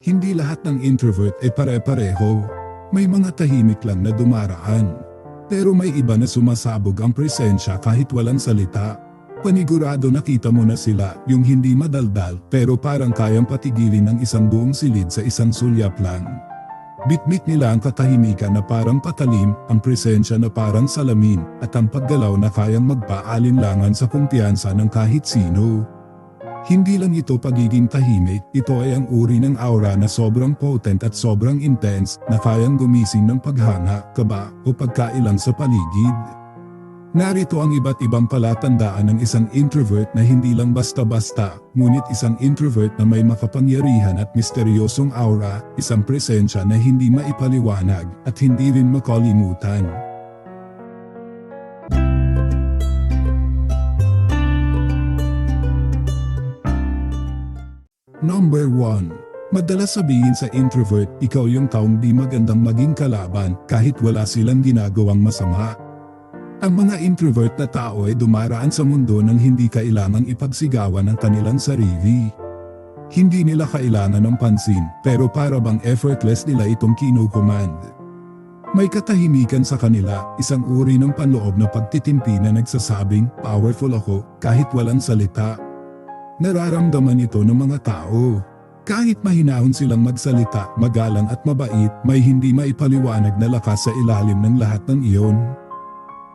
Hindi lahat ng introvert ay pare-pareho. May mga tahimik lang na dumaraan. Pero may iba na sumasabog ang presensya kahit walang salita. Panigurado nakita mo na sila, yung hindi madaldal pero parang kayang patigilin ng isang buong silid sa isang sulyap lang. Bitbit nila ang katahimikan na parang patalim, ang presensya na parang salamin, at ang paggalaw na kayang magpaalinlangan sa kumpiyansa ng kahit sino. Hindi lang ito pagiging tahimik, ito ay ang uri ng aura na sobrang potent at sobrang intense na kayang gumising ng paghanga, kaba, o pagkailang sa paligid. Narito ang iba't ibang palatandaan ng isang introvert na hindi lang basta-basta, ngunit isang introvert na may makapangyarihan at misteryosong aura, isang presensya na hindi maipaliwanag at hindi rin makalimutan. Number 1. Madalas sabihin sa introvert, ikaw yung taong di magandang maging kalaban kahit wala silang ginagawang masama. Ang mga introvert na tao ay dumaraan sa mundo nang hindi kailangang ipagsigawan ang kanilang sarili. Hindi nila kailangan ng pansin, pero para bang effortless nila itong kinukommand. May katahimikan sa kanila, isang uri ng panloob na pagtitimpi na nagsasabing, powerful ako, kahit walang salita. Nararamdaman ito ng mga tao. Kahit mahinahon silang magsalita, magalang at mabait, may hindi maipaliwanag na lakas sa ilalim ng lahat ng iyon.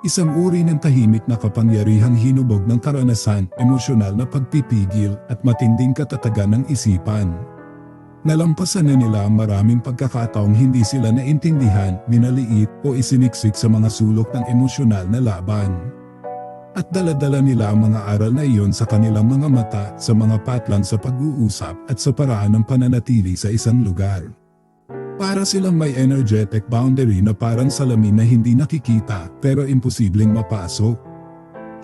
Isang uri ng tahimik na kapangyarihang hinubog ng karanasan, emosyonal na pagpipigil at matinding katatagan ng isipan. Nalampasan na nila ang maraming pagkakataong hindi sila naintindihan, minaliit o isiniksik sa mga sulok ng emosyonal na laban. At daladala nila ang mga aral na iyon sa kanilang mga mata, sa mga patlang sa pag-uusap at sa paraan ng pananatili sa isang lugar. Para silang may energetic boundary na parang salamin na hindi nakikita pero imposibleng mapasok.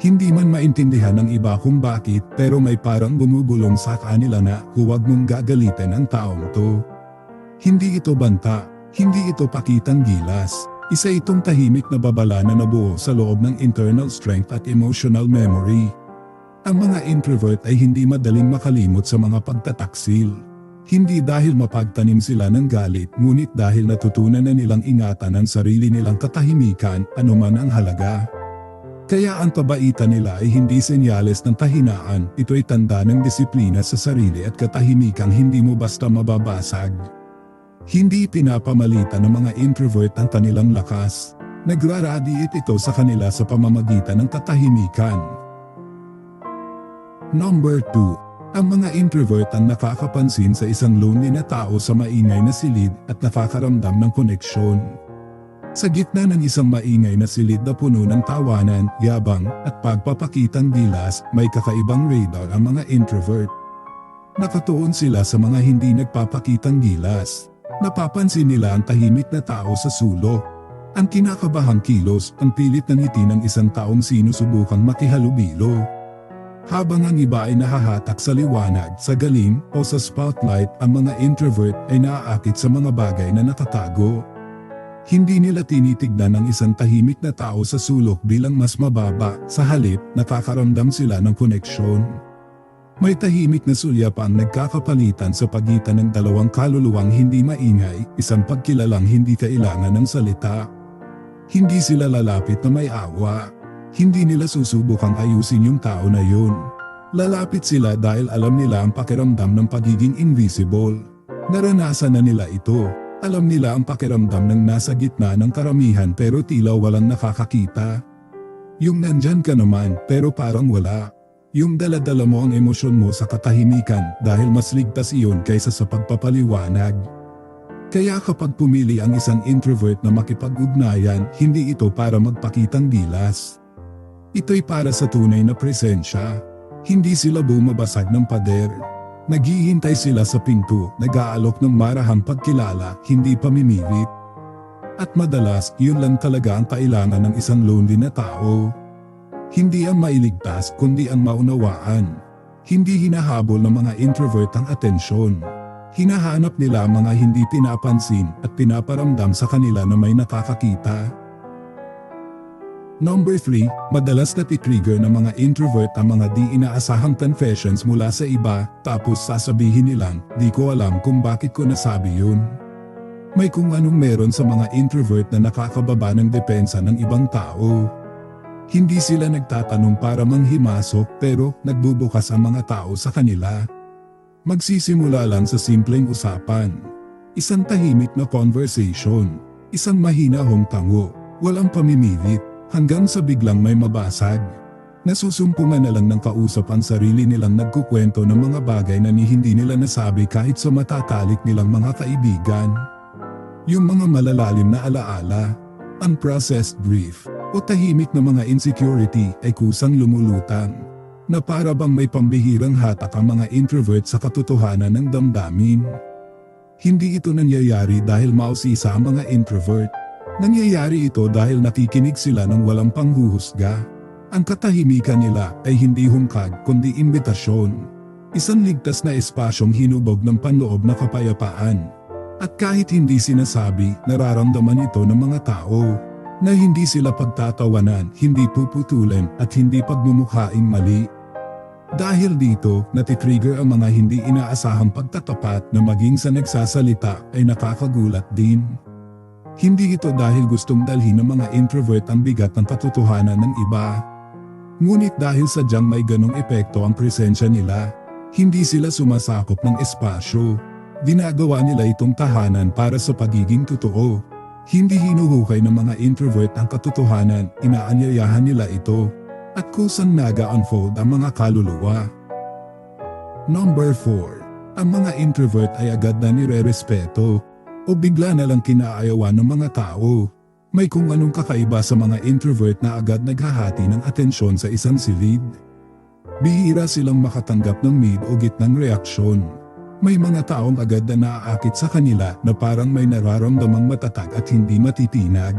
Hindi man maintindihan ng iba kung bakit pero may parang bumubulong sa kanila na huwag mong gagalitin ang taong to. Hindi ito banta, hindi ito pakitang gilas. Isa itong tahimik na babala na nabuo sa loob ng internal strength at emotional memory. Ang mga introvert ay hindi madaling makalimot sa mga pagtataksil. Hindi dahil mapagtanim sila ng galit, ngunit dahil natutunan na nilang ingatan ang sarili nilang katahimikan, anuman ang halaga. Kaya ang pabaitan nila ay hindi senyales ng tahinaan, ito'y tanda ng disiplina sa sarili at katahimikang hindi mo basta mababasag. Hindi pinapamalitan ng mga introvert ang kanilang lakas. Nagraradiate ito sa kanila sa pamamagitan ng katahimikan. Number 2. Ang mga introvert ang nakakapansin sa isang lonely na tao sa maingay na silid at nakakaramdam ng koneksyon. Sa gitna ng isang maingay na silid na puno ng tawanan, yabang, at pagpapakitang gilas, may kakaibang radar ang mga introvert. Nakatuon sila sa mga hindi nagpapakitang gilas. Napapansin nila ang tahimik na tao sa sulok. Ang kinakabahang kilos, ang pilit na ngiti ng isang taong sinusubukang makihalubilo. Habang ang iba ay nahahatak sa liwanag, sa galing, o sa spotlight, ang mga introvert ay naaakit sa mga bagay na nakatago. Hindi nila tinitignan ang isang tahimik na tao sa sulok bilang mas mababa, sa halip, nakakaramdam sila ng koneksyon. May tahimik na sulya pa ang nagkakapalitan sa pagitan ng dalawang kaluluwang hindi maingay, isang pagkilalang hindi kailangan ng salita. Hindi sila lalapit na may awa. Hindi nila susubukang ayusin yung tao na yun. Lalapit sila dahil alam nila ang pakiramdam ng pagiging invisible. Naranasan na nila ito. Alam nila ang pakiramdam ng nasa gitna ng karamihan pero tila walang nakakakita. Yung nandyan ka naman pero parang wala. Yung daladala mo ang emosyon mo sa katahimikan dahil mas ligtas iyon kaysa sa pagpapaliwanag. Kaya kapag pumili ang isang introvert na makipag-ugnayan, hindi ito para magpakitang gilas. Ito'y para sa tunay na presensya. Hindi sila bumabasag ng pader. Naghihintay sila sa pinto, nag-aalok ng marahang pagkilala, hindi pamimilit. At madalas, yun lang talaga ang kailangan ng isang lonely na tao. Hindi ang mailigtas kundi ang maunawaan. Hindi hinahabol ng mga introvert ang atensyon. Hinahanap nila mga hindi pinapansin at pinaparamdam sa kanila na may nakakakita. Number 3, madalas na titrigger ng mga introvert ang mga di inaasahang confessions mula sa iba tapos sasabihin nilang, di ko alam kung bakit ko nasabi yun. May kung anong meron sa mga introvert na nakakababa ng depensa ng ibang tao. Hindi sila nagtatanong para manghimasok pero nagbubukas ang mga tao sa kanila. Magsisimula lang sa simpleng usapan. Isang tahimik na conversation. Isang mahinahong tango. Walang pamimilit hanggang sa biglang may mabasag. Nasusumpungan na lang ng kausap ang sarili nilang nagkukwento ng mga bagay na ni hindi nila nasabi kahit sa matatalik nilang mga kaibigan. Yung mga malalalim na alaala, unprocessed grief, o tahimik na mga insecurity ay kusang lumulutang. Na para bang may pambihirang hatak ang mga introvert sa katotohanan ng damdamin. Hindi ito nangyayari dahil mausisa ang mga introvert Nangyayari ito dahil nakikinig sila ng walang panghuhusga. Ang katahimikan nila ay hindi hungkag kundi imbitasyon. Isang ligtas na espasyong hinubog ng panloob na kapayapaan. At kahit hindi sinasabi, nararamdaman ito ng mga tao na hindi sila pagtatawanan, hindi puputulan at hindi pagmumukhaing mali. Dahil dito, natitrigger ang mga hindi inaasahang pagtatapat na maging sa nagsasalita ay nakakagulat din. Hindi ito dahil gustong dalhin ng mga introvert ang bigat ng katotohanan ng iba. Ngunit dahil sadyang may ganong epekto ang presensya nila, hindi sila sumasakop ng espasyo. Ginagawa nila itong tahanan para sa pagiging totoo. Hindi hinuhukay ng mga introvert ang katotohanan, inaanyayahan nila ito. At kusang naga-unfold ang mga kaluluwa. Number 4. Ang mga introvert ay agad na nire-respeto o bigla na lang kinaayawan ng mga tao. May kung anong kakaiba sa mga introvert na agad naghahati ng atensyon sa isang silid. Bihira silang makatanggap ng mid o gitnang reaksyon. May mga taong agad na naaakit sa kanila na parang may nararamdamang matatag at hindi matitinag.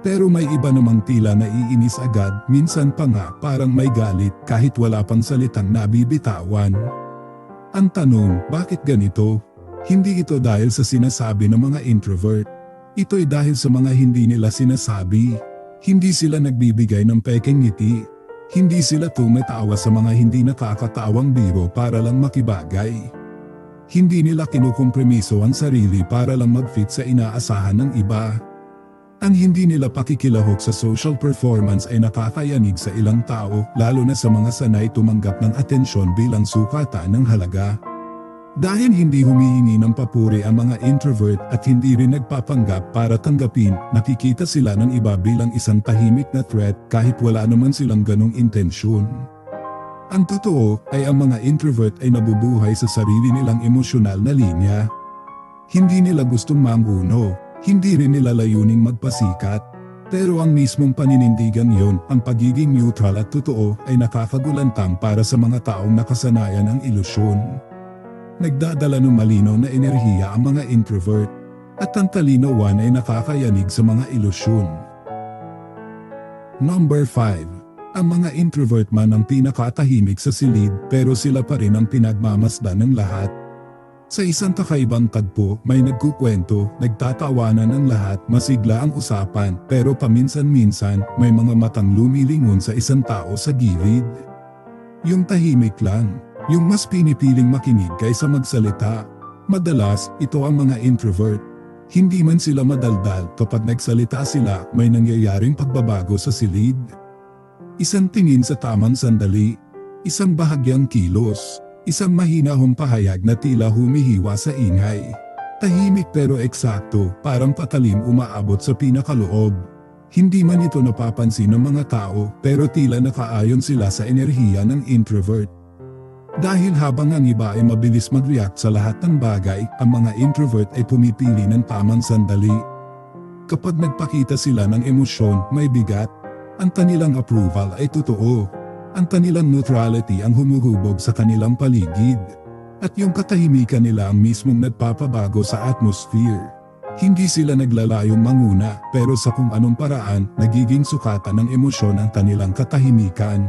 Pero may iba namang tila na iinis agad, minsan pa nga parang may galit kahit wala pang salitang nabibitawan. Ang tanong, bakit ganito? Hindi ito dahil sa sinasabi ng mga introvert. Ito'y dahil sa mga hindi nila sinasabi. Hindi sila nagbibigay ng peking ngiti. Hindi sila tumatawa sa mga hindi nakakatawang biro para lang makibagay. Hindi nila kinukompromiso ang sarili para lang mag-fit sa inaasahan ng iba. Ang hindi nila pakikilahok sa social performance ay nakakayanig sa ilang tao lalo na sa mga sanay tumanggap ng atensyon bilang sukatan ng halaga. Dahil hindi humihingi ng papuri ang mga introvert at hindi rin nagpapanggap para tanggapin, nakikita sila ng iba bilang isang tahimik na threat kahit wala naman silang ganong intensyon. Ang totoo ay ang mga introvert ay nabubuhay sa sarili nilang emosyonal na linya. Hindi nila gustong mamuno, hindi rin nila layuning magpasikat. Pero ang mismong paninindigan yon, ang pagiging neutral at totoo ay nakakagulantang para sa mga taong nakasanayan ng ilusyon. Nagdadala ng malinaw na enerhiya ang mga introvert at ang talinawan ay nakakayanig sa mga ilusyon. Number 5. Ang mga introvert man ang pinakatahimik sa silid pero sila pa rin ang pinagmamasdan ng lahat. Sa isang kakaibang tagpo, may nagkukwento, nagtatawanan ng lahat, masigla ang usapan, pero paminsan-minsan, may mga matang lumilingon sa isang tao sa gilid. Yung tahimik lang, yung mas pinipiling makinig kaysa magsalita. Madalas, ito ang mga introvert. Hindi man sila madaldal kapag nagsalita sila may nangyayaring pagbabago sa silid. Isang tingin sa tamang sandali, isang bahagyang kilos, isang mahinahong pahayag na tila humihiwa sa ingay. Tahimik pero eksakto, parang patalim umaabot sa pinakaloob. Hindi man ito napapansin ng mga tao pero tila nakaayon sila sa enerhiya ng introvert. Dahil habang ang iba ay mabilis mag-react sa lahat ng bagay, ang mga introvert ay pumipili ng tamang sandali. Kapag nagpakita sila ng emosyon, may bigat. Ang kanilang approval ay totoo. Ang kanilang neutrality ang humuhubog sa kanilang paligid. At yung katahimikan nila ang mismong nagpapabago sa atmosphere. Hindi sila naglalayong manguna pero sa kung anong paraan nagiging sukatan ng emosyon ang kanilang katahimikan.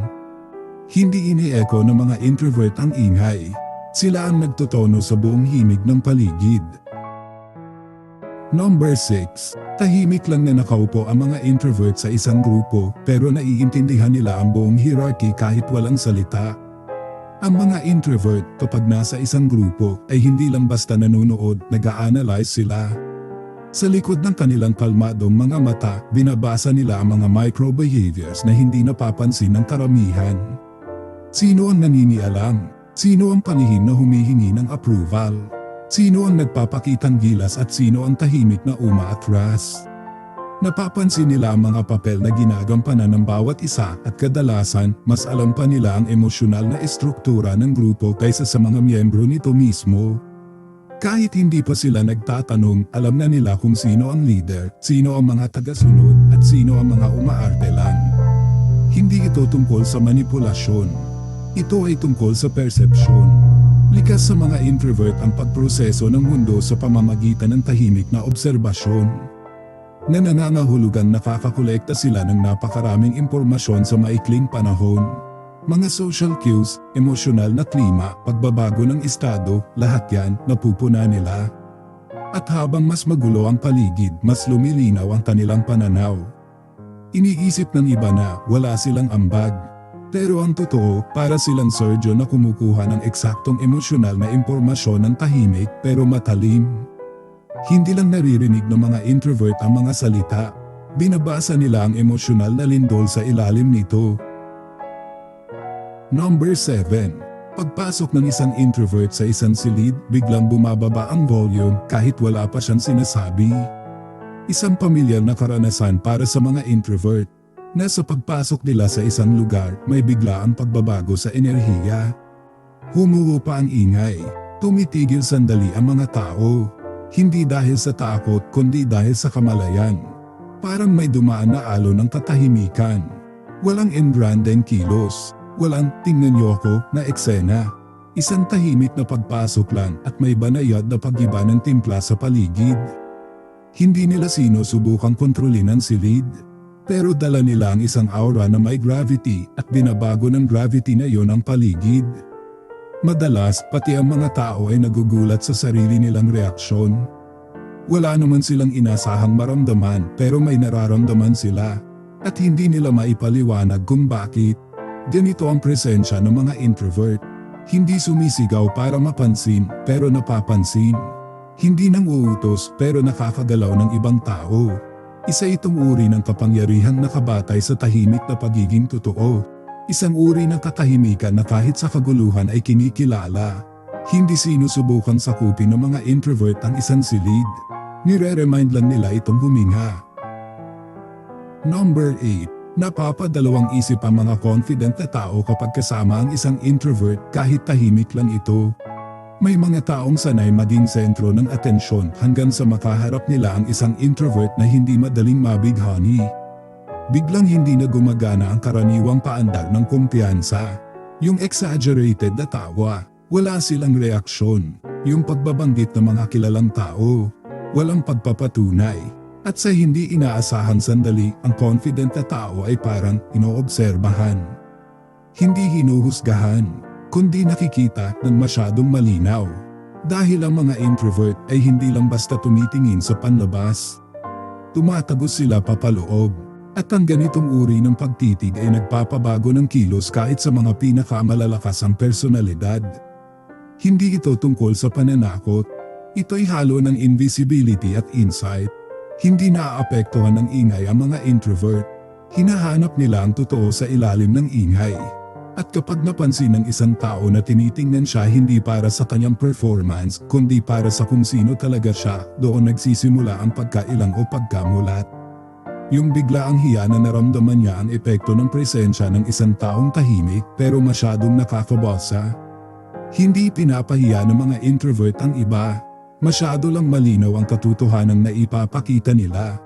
Hindi ini-echo ng mga introvert ang ingay. Sila ang nagtotono sa buong himig ng paligid. Number 6. Tahimik lang na nakaupo ang mga introvert sa isang grupo pero naiintindihan nila ang buong hierarchy kahit walang salita. Ang mga introvert kapag nasa isang grupo ay hindi lang basta nanonood, nag-a-analyze sila. Sa likod ng kanilang kalmadong mga mata, binabasa nila ang mga micro-behaviors na hindi napapansin ng karamihan. Sino ang naninialam? Sino ang panihim na humihingi ng approval? Sino ang nagpapakitang gilas at sino ang tahimik na umaatras? Napapansin nila ang mga papel na ginagampanan ng bawat isa at kadalasan mas alam pa nila ang emosyonal na estruktura ng grupo kaysa sa mga miyembro nito mismo. Kahit hindi pa sila nagtatanong, alam na nila kung sino ang leader, sino ang mga tagasunod at sino ang mga umaarte lang. Hindi ito tungkol sa manipulasyon. Ito ay tungkol sa persepsyon. Likas sa mga introvert ang pagproseso ng mundo sa pamamagitan ng tahimik na obserbasyon. Na nangangahulugang nakakakolekta sila ng napakaraming impormasyon sa maikling panahon. Mga social cues, emosyonal na klima, pagbabago ng estado, lahat yan napupuna nila. At habang mas magulo ang paligid, mas lumilinaw ang kanilang pananaw. Iniisip ng iba na wala silang ambag, pero ang totoo, para silang surgeon na kumukuha ng eksaktong emosyonal na impormasyon ng tahimik pero matalim. Hindi lang naririnig ng mga introvert ang mga salita, binabasa nila ang emosyonal na lindol sa ilalim nito. Number 7. Pagpasok ng isang introvert sa isang silid, biglang bumababa ang volume kahit wala pa siyang sinasabi. Isang pamilyar na karanasan para sa mga introvert na sa pagpasok nila sa isang lugar may bigla ang pagbabago sa enerhiya. Humuho pa ang ingay, tumitigil sandali ang mga tao, hindi dahil sa takot kundi dahil sa kamalayan. Parang may dumaan na alo ng katahimikan. Walang engrandeng kilos, walang tingnan niyo ako na eksena. Isang tahimik na pagpasok lang at may banayad na pagiba ng timpla sa paligid. Hindi nila sino subukang kontrolin ang silid pero dala nila ang isang aura na may gravity at binabago ng gravity na yon ang paligid. Madalas, pati ang mga tao ay nagugulat sa sarili nilang reaksyon. Wala naman silang inasahang maramdaman pero may nararamdaman sila at hindi nila maipaliwanag kung bakit. Ganito ang presensya ng mga introvert. Hindi sumisigaw para mapansin pero napapansin. Hindi nang uutos pero nakakagalaw ng ibang tao. Isa itong uri ng kapangyarihang nakabatay sa tahimik na pagiging totoo. Isang uri ng katahimikan na kahit sa kaguluhan ay kinikilala. Hindi sinusubukan sakupin ng mga introvert ang isang silid. Nire-remind lang nila itong huminga. Number 8. Napapadalawang isip ang mga confident na tao kapag kasama ang isang introvert kahit tahimik lang ito. May mga taong sanay maging sentro ng atensyon hanggang sa makaharap nila ang isang introvert na hindi madaling mabighani. Biglang hindi na gumagana ang karaniwang paandar ng kumpiyansa. Yung exaggerated na tawa, wala silang reaksyon. Yung pagbabanggit ng mga kilalang tao, walang pagpapatunay. At sa hindi inaasahan sandali, ang confident na tao ay parang inoobserbahan. Hindi hinuhusgahan kundi nakikita ng masyadong malinaw. Dahil ang mga introvert ay hindi lang basta tumitingin sa panlabas. Tumatagos sila papaloob. At ang ganitong uri ng pagtitig ay nagpapabago ng kilos kahit sa mga pinakamalalakas ang personalidad. Hindi ito tungkol sa pananakot. Ito'y halo ng invisibility at insight. Hindi naaapektuhan ng ingay ang mga introvert. Hinahanap nila ang totoo sa ilalim ng ingay. At kapag napansin ng isang tao na tinitingnan siya hindi para sa kanyang performance, kundi para sa kung sino talaga siya, doon nagsisimula ang pagkailang o pagkamulat. Yung bigla ang hiya na naramdaman niya ang epekto ng presensya ng isang taong tahimik pero masyadong nakakabasa. Hindi pinapahiya ng mga introvert ang iba. Masyado lang malinaw ang katotohanan na ipapakita nila.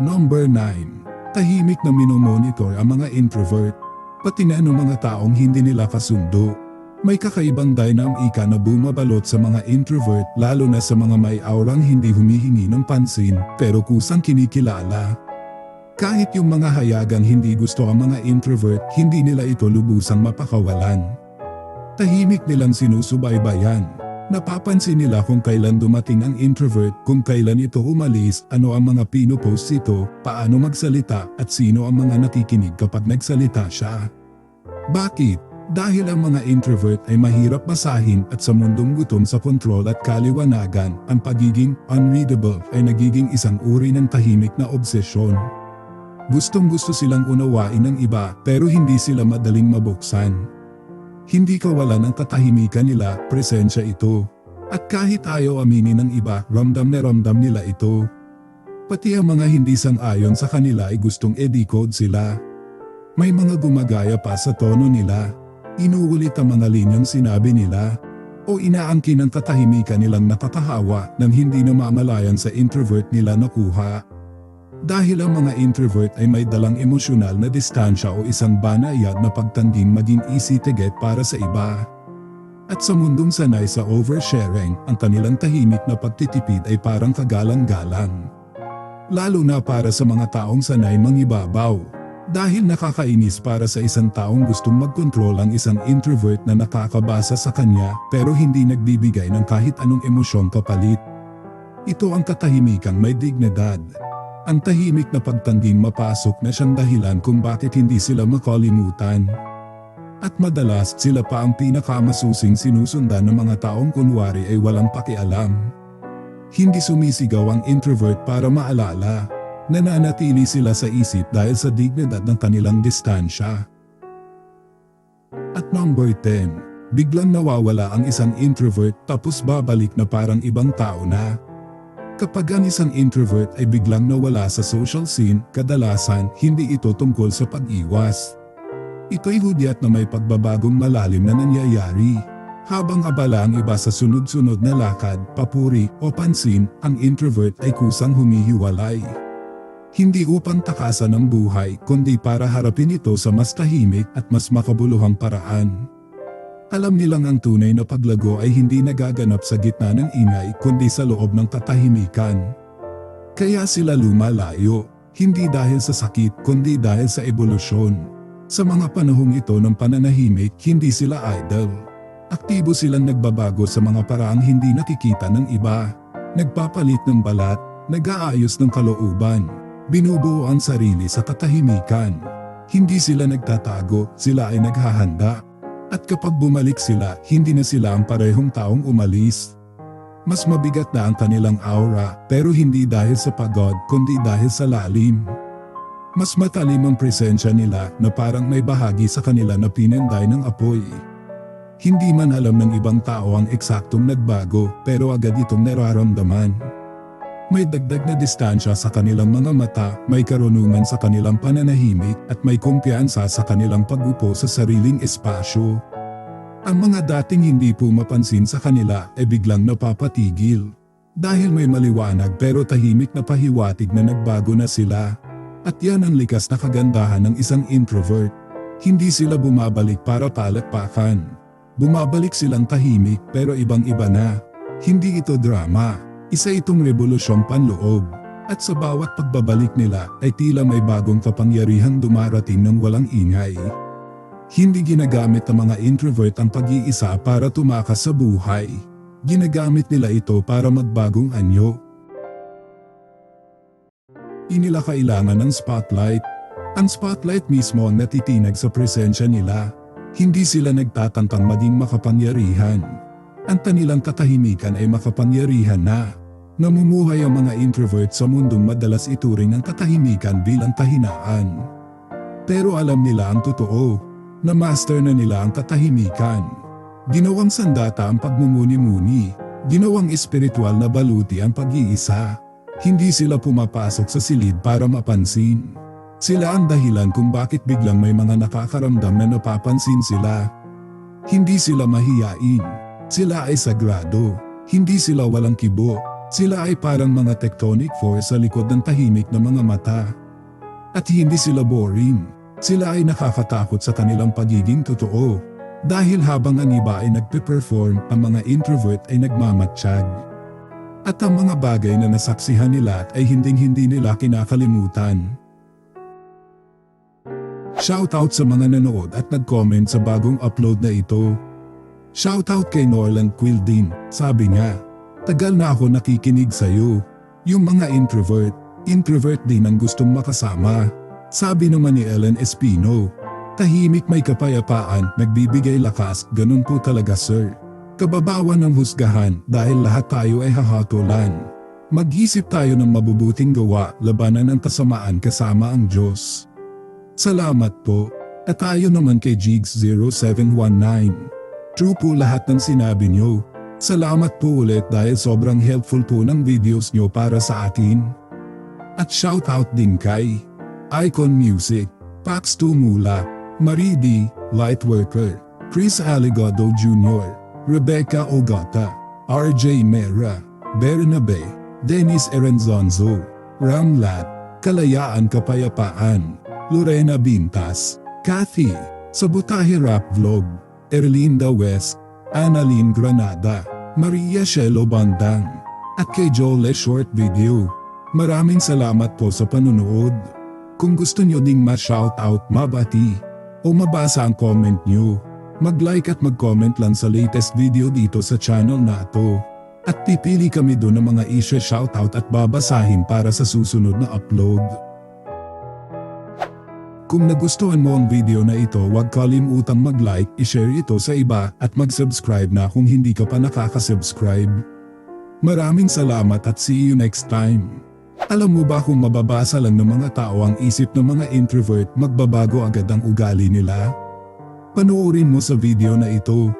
Number 9. Tahimik na minomonitor ang mga introvert pati na ng mga taong hindi nila kasundo. May kakaibang dynamika na bumabalot sa mga introvert lalo na sa mga may aurang hindi humihingi ng pansin pero kusang kinikilala. Kahit yung mga hayagang hindi gusto ang mga introvert, hindi nila ito lubusang mapakawalan. Tahimik nilang sinusubaybayan. Napapansin nila kung kailan dumating ang introvert, kung kailan ito umalis, ano ang mga pinopost ito, paano magsalita, at sino ang mga nakikinig kapag nagsalita siya. Bakit? Dahil ang mga introvert ay mahirap basahin at sa mundong gutom sa kontrol at kaliwanagan, ang pagiging unreadable ay nagiging isang uri ng tahimik na obsesyon. Gustong gusto silang unawain ng iba pero hindi sila madaling mabuksan. Hindi kawalan ang katahimikan nila, presensya ito. At kahit ayaw aminin ng iba, ramdam na ramdam nila ito. Pati ang mga hindi sang-ayon sa kanila ay gustong e-decode sila. May mga gumagaya pa sa tono nila. Inuulit ang mga linyang sinabi nila. O inaangkin ang katahimikan nilang nakakahawa nang hindi na mamalayan sa introvert nila nakuha. Dahil ang mga introvert ay may dalang emosyonal na distansya o isang banayad na pagtanding maging easy to get para sa iba. At sa mundong sanay sa oversharing, ang kanilang tahimik na pagtitipid ay parang kagalang-galang. Lalo na para sa mga taong sanay mangibabaw. Dahil nakakainis para sa isang taong gustong magkontrol ang isang introvert na nakakabasa sa kanya pero hindi nagbibigay ng kahit anong emosyong kapalit. Ito ang katahimikang may dignidad. Ang tahimik na pagtanging mapasok na siyang dahilan kung bakit hindi sila makalimutan. At madalas sila pa ang pinakamasusing sinusundan ng mga taong kunwari ay walang pakialam. Hindi sumisigaw ang introvert para maalala. Nananatili sila sa isip dahil sa dignidad ng kanilang distansya. At number 10, biglang nawawala ang isang introvert tapos babalik na parang ibang tao na. Kapag ang isang introvert ay biglang nawala sa social scene, kadalasan hindi ito tungkol sa pag-iwas. Ito'y hudyat na may pagbabagong malalim na nangyayari. Habang abala ang iba sa sunod-sunod na lakad, papuri o pansin, ang introvert ay kusang humihiwalay. Hindi upang takasan ang buhay, kundi para harapin ito sa mas tahimik at mas makabuluhang paraan. Alam nilang ang tunay na paglago ay hindi nagaganap sa gitna ng ingay kundi sa loob ng katahimikan. Kaya sila lumalayo, hindi dahil sa sakit kundi dahil sa ebolusyon. Sa mga panahong ito ng pananahimik, hindi sila idle. Aktibo silang nagbabago sa mga paraang hindi nakikita ng iba. Nagpapalit ng balat, nag-aayos ng kalooban, binubuo ang sarili sa katahimikan. Hindi sila nagtatago, sila ay naghahanda. At kapag bumalik sila, hindi na sila ang parehong taong umalis. Mas mabigat na ang kanilang aura, pero hindi dahil sa pagod kundi dahil sa lalim. Mas matalim ang presensya nila na parang may bahagi sa kanila na pinenday ng apoy. Hindi man alam ng ibang tao ang eksaktong nagbago pero agad itong nararamdaman. May dagdag na distansya sa kanilang mga mata, may karunungan sa kanilang pananahimik at may kumpiyansa sa kanilang pag-upo sa sariling espasyo. Ang mga dating hindi pumapansin sa kanila ay biglang napapatigil. Dahil may maliwanag pero tahimik na pahiwatig na nagbago na sila. At yan ang likas na kagandahan ng isang introvert. Hindi sila bumabalik para palakpakan. Bumabalik silang tahimik pero ibang iba na. Hindi ito drama. Isa itong revolusyong panloob. At sa bawat pagbabalik nila ay tila may bagong kapangyarihang dumarating ng walang ingay. Hindi ginagamit ng mga introvert ang pag-iisa para tumakas sa buhay. Ginagamit nila ito para magbagong anyo. Inila kailangan ng spotlight. Ang spotlight mismo ang natitinag sa presensya nila. Hindi sila nagtatantang maging makapangyarihan. Ang kanilang katahimikan ay makapangyarihan na. Namumuhay ang mga introvert sa mundong madalas ituring ang katahimikan bilang kahinaan. Pero alam nila ang totoo, na master na nila ang katahimikan. Ginawang sandata ang pagmumuni-muni, ginawang espiritual na baluti ang pag-iisa. Hindi sila pumapasok sa silid para mapansin. Sila ang dahilan kung bakit biglang may mga nakakaramdam na napapansin sila. Hindi sila mahiyain. Sila ay sagrado. Hindi sila walang kibo. Sila ay parang mga tectonic force sa likod ng tahimik na mga mata. At hindi sila boring. Sila ay nakakatakot sa kanilang pagiging totoo. Dahil habang ang iba ay nagpe-perform, ang mga introvert ay nagmamatsyag. At ang mga bagay na nasaksihan nila ay hinding-hindi nila kinakalimutan. Shoutout sa mga nanood at nag-comment sa bagong upload na ito. Shoutout kay Norland Quildin, sabi niya. Tagal na ako nakikinig sa'yo. Yung mga introvert, introvert din ang gustong makasama. Sabi naman ni Ellen Espino. Tahimik may kapayapaan, nagbibigay lakas, ganun po talaga sir. Kababawan ng husgahan dahil lahat tayo ay hahatulan. Mag-isip tayo ng mabubuting gawa, labanan ang kasamaan kasama ang Diyos. Salamat po. At tayo naman kay Jigs 0719. True po lahat ng sinabi niyo. Salamat po ulit dahil sobrang helpful po ng videos niyo para sa atin. At shoutout din kay Icon Music, Pax Tumula, Marie D, Lightworker, Chris Aligodo Jr., Rebecca Ogata, RJ Mera, Bernabe, Dennis Erenzonzo, Ramlat, Kalayaan Kapayapaan, Lorena Bintas, Kathy, Sabotahe Rap Vlog, Erlinda West, Annalyn Granada, Maria Shelo Bandang, at kay Joel Short Video. Maraming salamat po sa panunood. Kung gusto nyo ding ma-shoutout, mabati, o mabasa ang comment nyo, mag-like at mag-comment lang sa latest video dito sa channel na to. At pipili kami doon ng mga isya shoutout at babasahin para sa susunod na upload. Kung nagustuhan mo ang video na ito huwag kalimutang mag-like, i-share ito sa iba at mag-subscribe na kung hindi ka pa nakaka-subscribe. Maraming salamat at see you next time. Alam mo ba kung mababasa lang ng mga tao ang isip ng mga introvert magbabago agad ang ugali nila? Panoorin mo sa video na ito